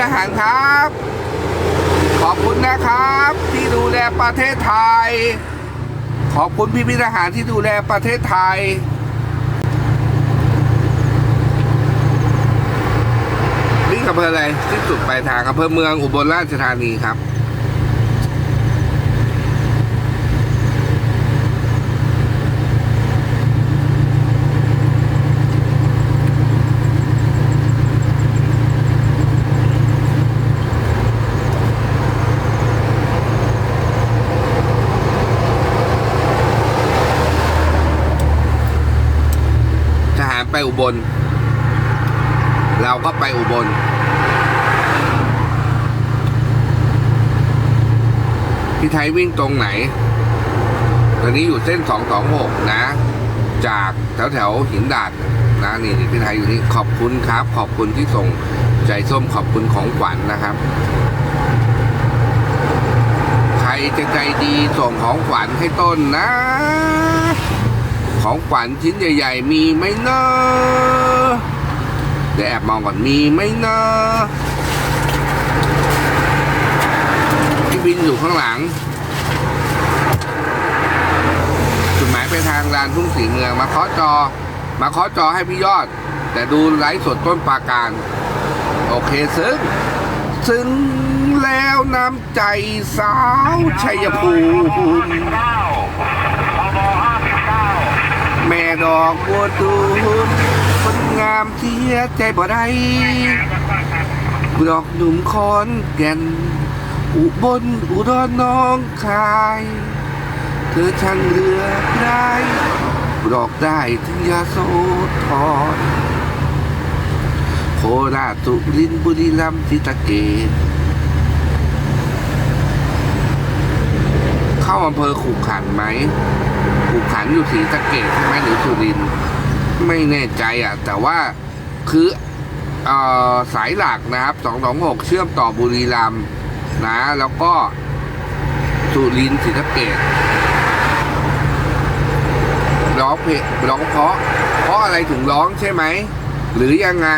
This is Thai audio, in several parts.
ทหารครับ ขอบคุณนะครับ ที่ดูแลประเทศไทย ขอบคุณพี่พี่ทหารที่ดูแลประเทศไทย นี่อำเภออะไรที่สุดปลายทางอำเภอเมืองอุบลราชธานีครับ อุบล เราก็ไปอุบล พี่ไทยวิ่งตรงไหน ตอนนี้อยู่เส้น 226 นะ จากแถวแถวหินดาดนะนี่นี่พี่ไทยอยู่นี่ขอบคุณครับ ขอบคุณที่ส่งใจส้มขอบคุณของขวัญนะครับ ใครจะใจดีส่งของขวัญให้ต้นนะ ของขวัญชิ้นใหญ่ ๆ มีไหมเนาะเดี๋ยวแอบมองก่อนมีไหมเนาะที่บินอยู่ข้างหลังจุดหมายไปทางลานทุ่งสีเมืองมาเคาะจอ มาเคาะจอให้พี่ยอด แต่ดูไลฟ์สดต้นปาการ โอเคซึ้งซึ้งแล้วน้ำใจสาวชัยภูมิ ม่ดอกบัวตูมคนงามเสียใจบ่ได้ดอกหนุ่มคอนแก่น อุบลอุดรน้องคาย เธอช่างเรือได้ดอกได้ถึงยาโสธรโคราชสุรินทร์บุรีรัมย์ศรีสะเกษเข้าอำเภอขุขันไหม ผูกขันอยู่ศรีสะเกดใช่ไหมหรือสุรินทร์ไม่แน่ใจอะ แต่ว่าคืออสายหลักนะครับ226เชื่อมต่อบุรีรัมย์นะ แล้วก็สุรินทร์ศรีสะเกดร้องเพลงร้องเพราะเพราะอะไรถึงร้องใช่ไหม หรือยังไง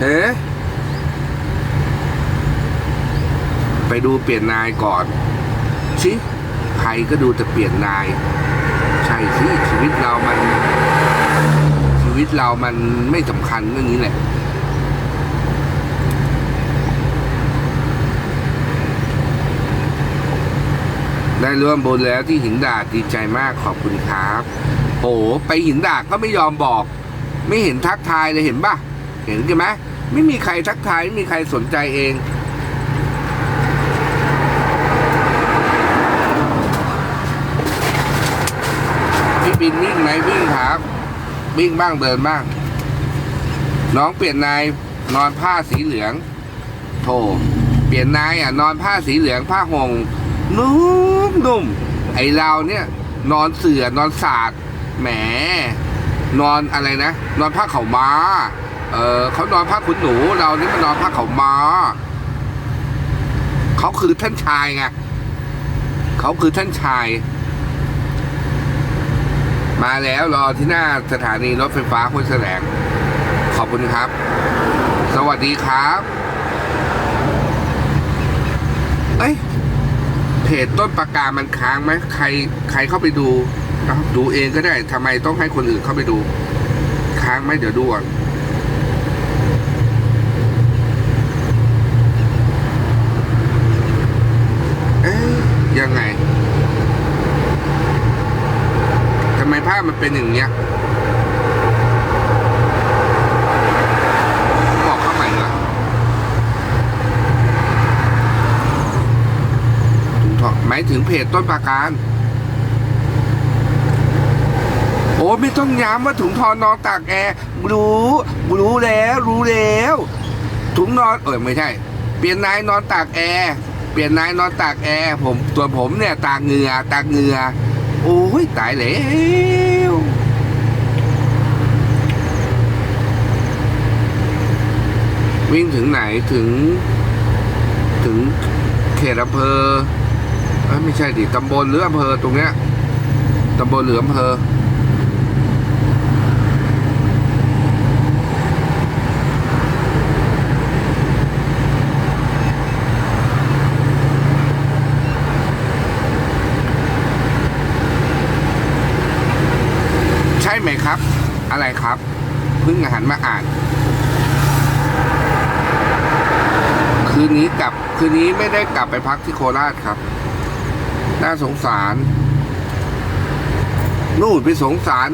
เฮ้ไปดูเปลี่ยนนายก่อนชิ รก็ดูแต่เปลี่ยนนาย ใช่สิชีวิตเรามัน ชีวิตเรามันไม่สำคัญเรื่องนี้แหละได้ร่วมบุญแล้วที่หินดาดดีใจมากขอบคุณครับโอ้ไปหินดาดก็ไม่ยอมบอก ไม่เห็นทักทายเลยเห็นปะเห็นใช่ไหมไม่มีใครทักทายไม่มีใครสนใจเอง บินวิ่งไหมวิ่งครับวิ่งบ้างเดินบ้าง น้องเปลี่ยนนายนอนผ้าสีเหลืองโธ่เปลี่ยนนายอะ นอนผ้าสีเหลืองผ้าห่มนุ่มนุ่มไอเราเนี่ย นอนเสือนอนสาดแหม นอนอะไรนะ นอนผ้าเขาม้า เออเขานอนผ้าขุนหนู เรานี่มันนอนผ้าเขาม้าเขาคือท่านชายไงเขาคือท่านชาย มาแล้วรอที่หน้าสถานีรถไฟฟ้าห้วยแสลงขอบคุณครับ สวัสดีครับเอ้ยเพจต้นประกามันค้างไหมใครใครเข้าไปดู ดูเองก็ได้ทำไมต้องให้คนอื่นเข้าไปดู ค้างไหมเดี๋ยวดูก่อนเอ๊ยยังไง ทำไามันเป็นอย่างเงี้ยบอกเข้าใหม่เหรอถุงทอหมายถึงเพจต้นปาการ โอ้ไม่ต้องย้ำว่าถุงทอนนอนตากแอร์รู้รู้แล้ว รู้แล้ว ถุงนอน เออไม่ใช่ เปลี่ยนนายนอนตากแอร์เปลี่ยนนายนอนตากแอร์ผมตัวผมเนี่ยตากเหงื่อตากเหงื่อ อ้ยตายแล้ววิ่งถึงไหนถึง ถึงเขตอำเภอไม่ใช่ดิตำบลหรืออำเภอตรงเนี้ยตำบลหรืออำเภอ ไหมครับ อะไรครับเพิ่งหันมาอ่าน คืนนี้กลับ คืนนี้ไม่ได้กลับไปพักที่โคราชครับ น่าสงสาร นู่นไปสงสาร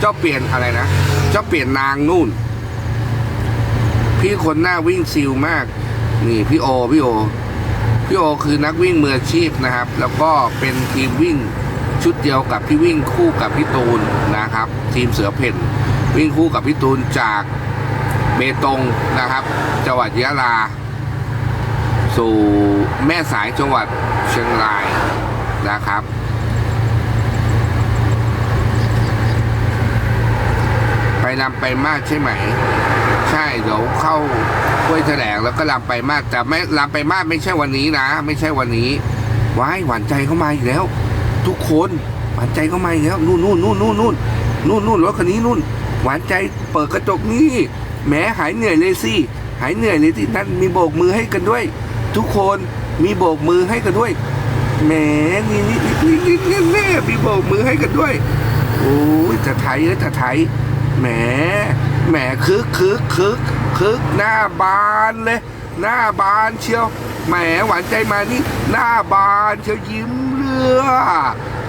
เจ้าเปลี่ยนอะไรนะ เจ้าเปลี่ยนนางนู่น พี่คนหน้าวิ่งซิลมาก นี่พี่โอ พี่โอ พี่โอคือนักวิ่งมืออาชีพนะครับ แล้วก็เป็นทีมวิ่ง ชุดเดียวกับที่วิ่งคู่กับพี่ตูนนะครับ ทีมเสือเพ่นวิ่งคู่กับพี่ตูนจากเบตงนะครับ จังหวัดยะลา สู่แม่สายจังหวัดเชียงรายนะครับไปลำไปมากใช่ไหม ใช่เดี๋ยวเข้าห้วยแถลงแล้วก็ลำไปมากแต่ไม่ลำไปมากไม่ใช่วันนี้นะ ไม่ใช่วันนี้ว้ายหวานใจเข้ามาอีกแล้ว ทุกคนหวานใจเขามาอีกแล้วนู่นนู่นนู่นนู่นนู่นนู่นนู่นรถคันนี้นู่น หวานใจเปิดกระจกนี่แหมหายเหนื่อยเลยสิหายเหนื่อยเลยที่นั่นมีโบกมือให้กันด้วย ทุกคนมีโบกมือให้กันด้วยแหมนี่นี่นี่นี่นี่แน่มีโบกมือให้กันด้วยโอ้ยจะไทยเออจะไทยแหมแหมคึกคึกคึกคึกหน้าบานเลย หน้าบานเชียวแหมหวานใจมานี่ หน้าบานเชียวยิ้มือ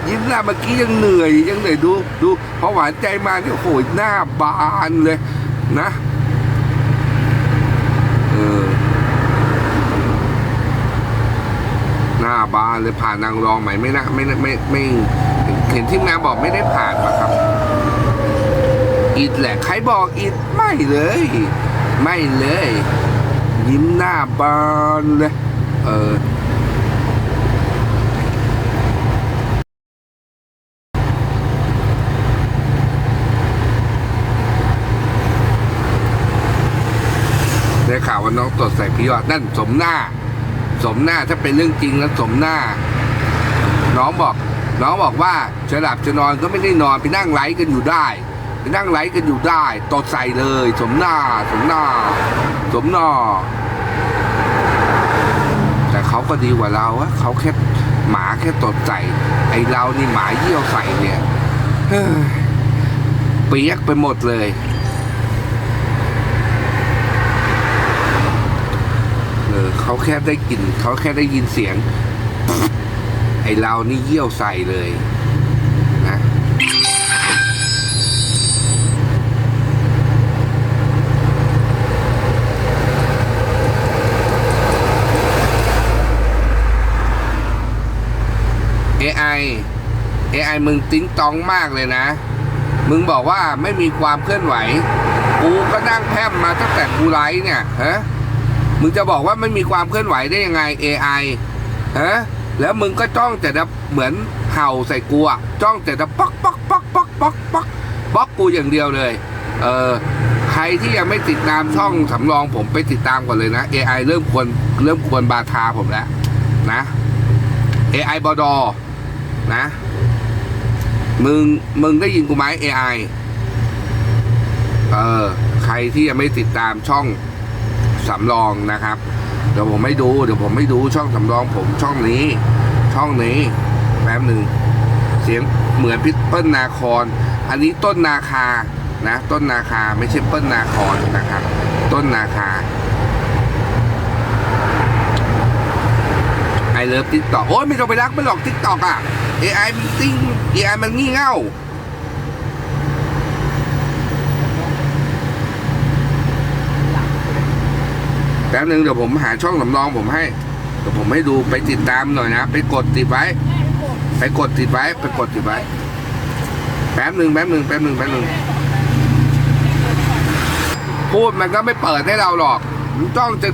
ยิ้มหน้าเมื่อกี้ยังเหนื่อยยังเหนื่อยดูดูพอหวานใจมาเนี่ยโอ้โหน้าบานเลยนะเออหน้าบานเลยผ่านนางรองไหมไม่นะไม่ไม่ไม่ไม่เห็นที่แม่บอกไม่ได้ผ่านปะครับ อิดแหละใครบอกอิดไม่เลย ไม่เลย ยิ้มหน้าบานเลยเออ ได้ข่าวว่าน้องตดใส่พี่ยอดนั่นสมหน้า สมหน้าถ้าเป็นเรื่องจริงแล้วสมหน้า น้องบอก น้องบอกว่าจะหลับจะนอนก็ไม่ได้นอนไปนั่งไลฟ์กันอยู่ได้ไปนั่งไลฟ์กันอยู่ได้ตดใส่เลย สมหน้า สมหน้า สมหน้าแต่เขาก็ดีกว่าเราอะเขาแค่หมาแค่ตดใส่ไอเรานี่หมาเยี่ยวใส่เนี่ยเฮ้ยเปียกไปหมดเลย เขาแค่ได้กลิ่นเขาแค่ได้ยินเสียง ไอเรานี่เยี่ยวใส่เลยนะเอไอเอไอมึงติ้งตองมากเลยนะ มึงบอกว่าไม่มีความเคลื่อนไหว กูก็นั่งแพมมาตั้งแต่กูไลฟ์เนี่ยฮะ มึงจะบอกว่าไม่มีความเคลื่อนไหวได้ยังไง AI ฮะแล้วมึงก็จ้องแต่จะเหมือนเห่าใส่กูอะจ้องแต่จะป๊อกป๊อกป๊อกป๊อกป๊อกป๊อกป๊อกกูอย่างเดียวเลย เออใครที่ยังไม่ติดตามช่องสำรองผมไปติดตามก่อนเลยนะ AI เริ่มควรเริ่มควรบาทาผมแล้วนะ AI บอดอนะ มึงมึงได้ยินกูไหม AI เออใครที่ยังไม่ติดตามช่อง สำรองนะครับ เดี๋ยวผมไม่ดู เดี๋ยวผมไม่ดูช่องสำรองผมช่องนี้ ช่องนี้แป๊บหนึ่งเสียงเหมือนพิเปิ้ลนาคอน อันนี้ต้นนาคานะ ต้นนาคาไม่ใช่เปิ้ลนาคอนนะครับ ต้นนาคาไอเลิฟติ๊กตอกโอ้ยไม่ต้องไปรักมันหรอกติ๊กตอกอะ AI มันติ้ง AI มันงี่เง่า แป๊บนึงเดี๋ยวผมหาช่องสำรองผมให้เดี๋ยวผมให้ดูไปติดตามหน่อยนะ ไปกดติดไว้ ไปกดติดไว้ ไปกดติดไว้ แป๊บหนึ่งแป๊บหนึ่งแป๊บหนึ่งแป๊บหนึ่งพูดมันก็ไม่เปิดให้เราหรอกมันต้องจะ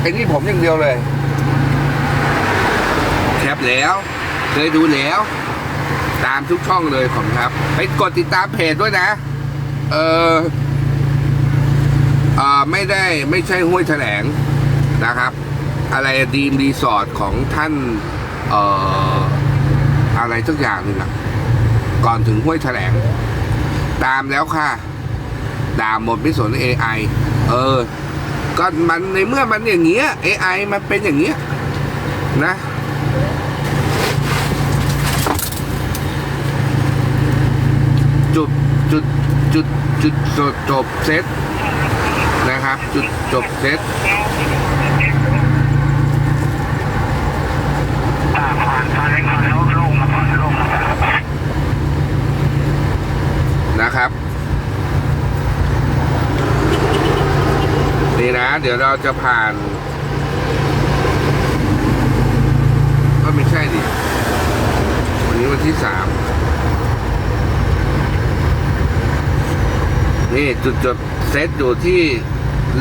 ไอ้นี่ผมอย่างเดียวเลย แคปแล้ว เคยดูแล้ว ตามทุกช่องเลยผมครับ ไปกดติดตามเพจด้วยนะ เออ ไม่ได้ไม่ใช่ห้วยแถลงนะครับ อะไรดีมรีสอร์ทของท่านเอ่ออะไรสักอย่างนึงอะก่อนถึงห้วยแถลง ตามแล้วค่ะด่าหมดไม่สน AI เออ ก็มันในเมื่อมันอย่างเงี้ย AI มันเป็นอย่างเงี้ยนะ จุดจุดจุดจุดจบจบเซต นะครับ จุดจบเซตนะครับ นี่นะ เดี๋ยวเราจะผ่าน ก็ไม่ใช่ดิ วันนี้วันที่สามนี่จุดจดเซตอยู่ที่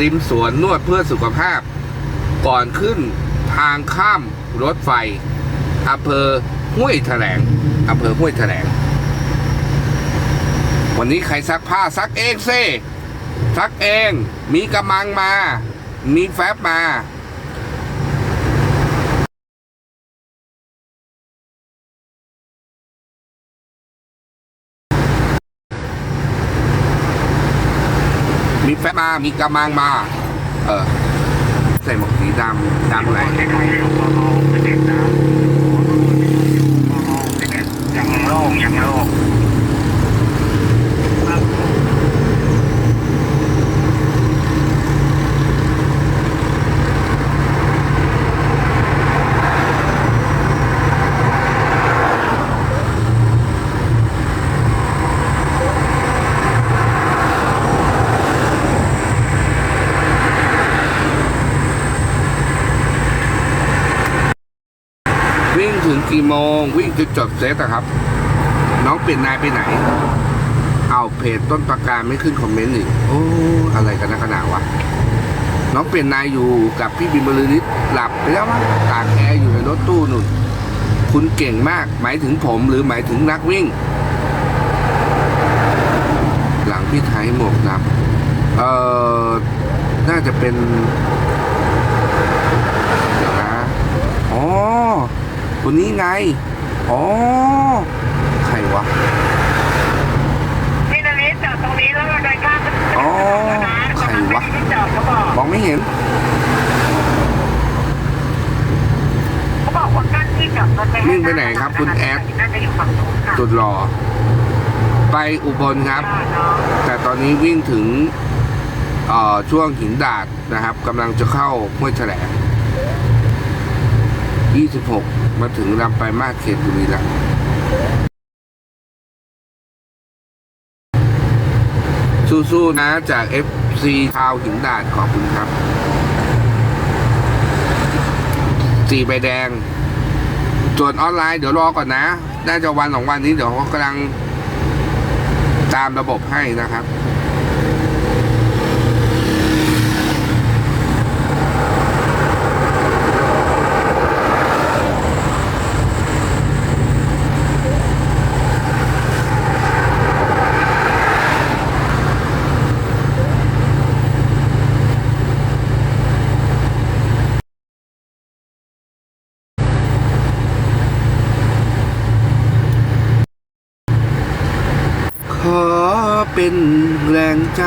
ริมสวนนวดเพื่อสุขภาพ ก่อนขึ้นทางข้ามรถไฟอำเภอห้วยแถลงอำเภอห้วยแถลง วันนี้ใครซักผ้าซักเองเซ่ซักเอง มีกระมังมา มีแฟบมา แฟบมามีกระมังมา เออใส่หมวกสีดำดำอะไรอยู่มองสิบเอ็ดนะมองสิบเอ็ดยังโล่งยังโล่งถึงกี่ โมง วิ่งจุดจบเซตอะครับ น้องเปลี่ยนนายไปไหน เอาเพจต้นประการไม่ขึ้นคอมเมนต์อีกโอ้อะไรกันนะขนาดวะน้องเปลี่ยนนายอยู่กับพี่บิมบรลิศหลับไปแล้วมั้งตากแอร์อยู่ในรถตู้นุ่น คุณเก่งมากหมายถึงผมหรือหมายถึงนักวิ่ง หลังพี่ไทยหมวกนับ เอ่อ น่าจะเป็น เดี๋ยวนะ อ๋อ คนนี้ไง อ๋อ ใครวะ พี่นาริสจอดตรงนี้แล้วเราเดินข้ามไปอ๋อใครวะ ที่จอดเขาบอกมองไม่เห็น เขาบอกคนกั้นที่จอดรถวิ่งไปไหนครับคุณแอด น่าจะอยู่ฝั่งนู้นค่ะจุดรอ ไปอุบลครับ ค่ะเนาะแต่ตอนนี้วิ่งถึงเอ่อช่วงหินดาดนะครับกำลังจะเข้าห้วยแถลง 26 มาถึงลำไปลายมาสเขตบุรีรัมย์สู้ๆนะจาก FC ทาวหินดาดขอบคุณครับสีใบแดง ส่วนออนไลน์เดี๋ยวรอก่อนนะ น่าจะวันสองวันนี้เดี๋ยวเขากำลังตามระบบให้นะครับ ขอเป็นแรง ใจ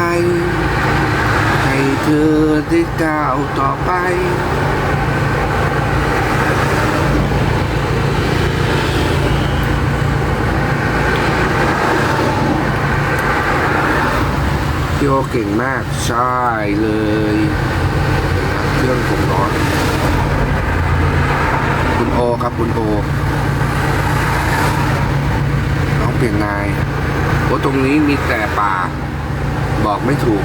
ให้เธอได้ก้าวต่อไปพี่โอเก่งมาก ใช่เลยเครื่องผมร้อน คุณโอครับคุณโอน้องเปลี่ยนนายโอ้ตรงนี้มีแต่ป่า บอกไม่ถูก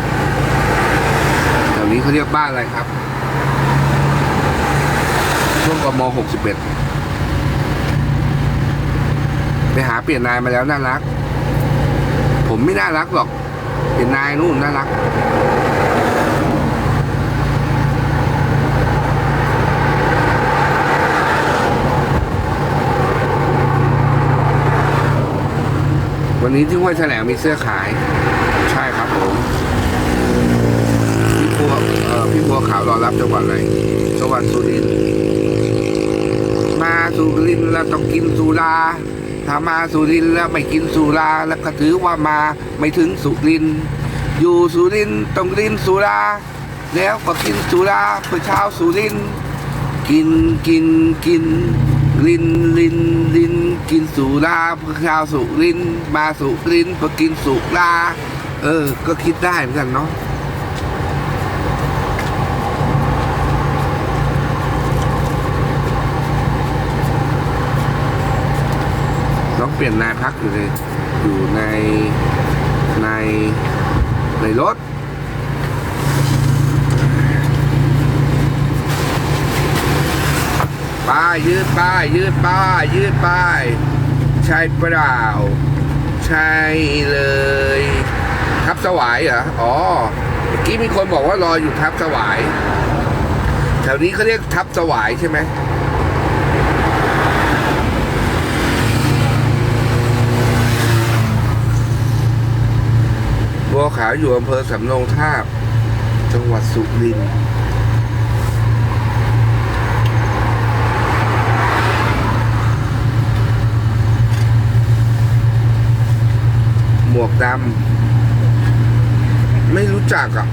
แถวนี้เขาเรียกบ้านอะไรครับ ช่วงกมหกสิบเอ็ดไปหาเปลี่ยนนายมาแล้วน่ารัก ผมไม่น่ารักหรอก เปลี่ยนนายนู่นน่ารักวันนี้ที่ห้วยแถลงมีเสื้อขาย ใช่ครับผม พี่บัวเอ่อพี่ บัวขาวรอรับจังหวัดอะไรจังหวัดสุรินทร์มาสุรินทร์แล้วต้องกินสุราถ้ามาสุรินทร์แล้วไม่กินสุราแล้วก็ถือว่ามาไม่ถึงสุรินทร์อยู่สุรินทร์ต้องกินสุราแล้วก็กินสุราเพื่อชาวสุรินทร์กินกินกินลินลินลินกินสุราเพื่อชาวสุรินทร์มาสุรินทร์มากินสุราเออ ก็คิดได้เหมือนกันเนาะต้อง เปลี่ยนนายพักอยู่เลยอยู่ในในในรถป้ายยืดป้ายยืดป้ายยืดป้ายใช่เปล่าใช่เลย ทับสวายเหรออ๋อเมื่อกี้มีคนบอกว่ารออยู่ทับสวายแถวนี้เขาเรียกทับสวายใช่ไหม บัวขาวอยู่อำเภอสำโรงทาบ จังหวัดสุรินทร์หมวกดำไม่รู้จักอะ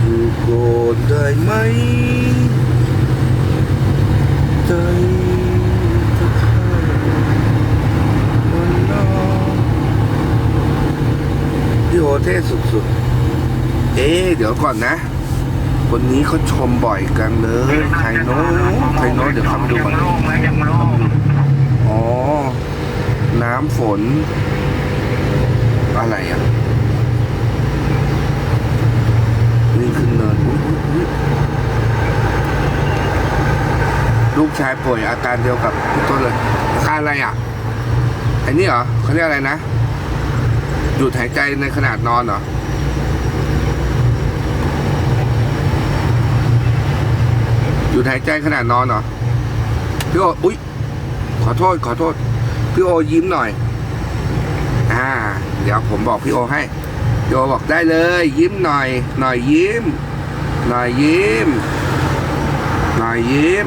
อยู่โกนได้ไหมใจจะขาดมันนอน พี่โอเท่ สุดๆ เอ๊ะเดี๋ยวก่อนนะ คนนี้เขาชมบ่อยกันเลยใครโน้ใครโน้เดี๋ยวเข้ามาดูก่อนยังโล่งนะยังโล่งอ๋อ น้ำฝน อะไรอะนี่ขึ้นเนินอุ๊ยอุ๊ยอุ๊ยลูกชายป่วยอาการเดียวกับพี่ต้นเลยอาการอะไรอะไอ้นี่เหรอเขาเรียกอะไรนะห ยุดหายใจในขนาดนอนเหรอหยุดหายใจขนาดนอนเหรอพี่โออุ๊ยขอโทษ ขอโทษ พี่โอยิ้มหน่อย อ่า เดี๋ยวผมบอกพี่โอให้พี่โอบอกได้เลย ยิ้มหน่อย หน่อยยิ้ม หน่อยยิ้ม หน่อยยิ้ม